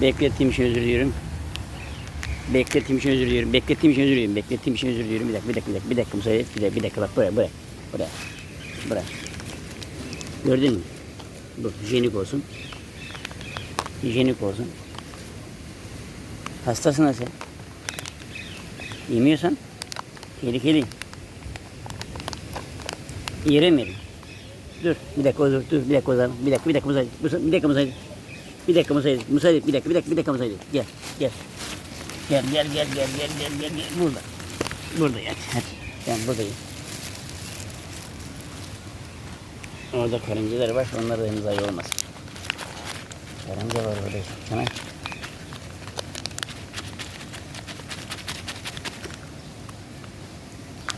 Beklettiğim için özür diliyorum. Beklettiğim için özür diliyorum. Beklettiğim için özür diliyorum. Beklettiğim için özür diliyorum. Bir dakika, bir dakika, bir dakika, bir dakika müsaade et. Bir dakika, bir dakika bak buraya, buraya, buraya, buraya. Gördün mü? Bu hijyenik olsun. Hijyenik olsun. Hastasın ha sen. Yemiyorsan tehlikeli. Yeremedim. Dur, bir dakika dur, dur, bir dakika o zaman. Bir dakika, bir dakika müsaade, müsa- bir dakika müsaade. Bir dakika müsaade, et, müsaade, et, bir dakika, bir dakika, bir dakika müsaade. et. Gel, gel. Gel, gel, gel, gel, gel, gel, gel, gel. Burada. Burada yat, hadi. Ben buradayım. Orada karıncalar var, onlar da henüz ayı olmaz. Karınca var orada. Hemen.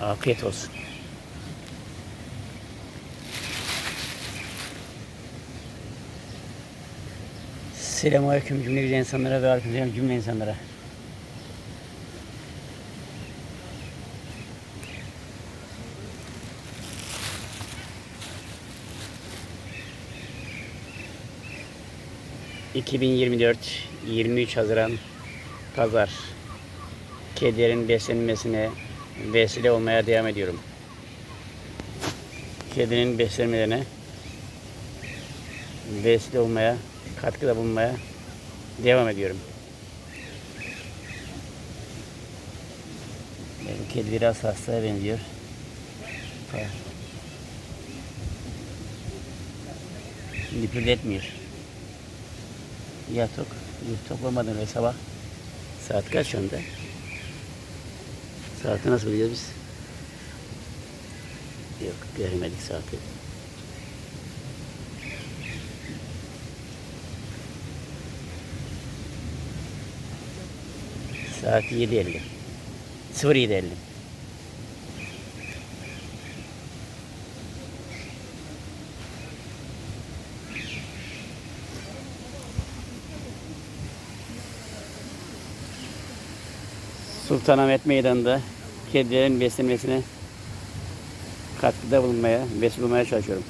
Afiyet olsun. Selamünaleyküm cümle güzel insanlara ve aleykümselam cümle insanlara. ...2024 23 Haziran Pazar Kedilerin beslenmesine vesile olmaya devam ediyorum. Kedinin beslenmelerine vesile olmaya, katkıda bulunmaya devam ediyorum. Benim kedi biraz hastaya benziyor. Ha. Lipirletmiyor. Ya tok, toplamadan ve sabah. Saat kaç şu anda? Saati nasıl biliyoruz biz? Yok, göremedik saati. Saat 7.50. 07.50. Sultanahmet Meydanı'nda kedilerin beslenmesine katkıda bulunmaya, vesile olmaya çalışıyorum.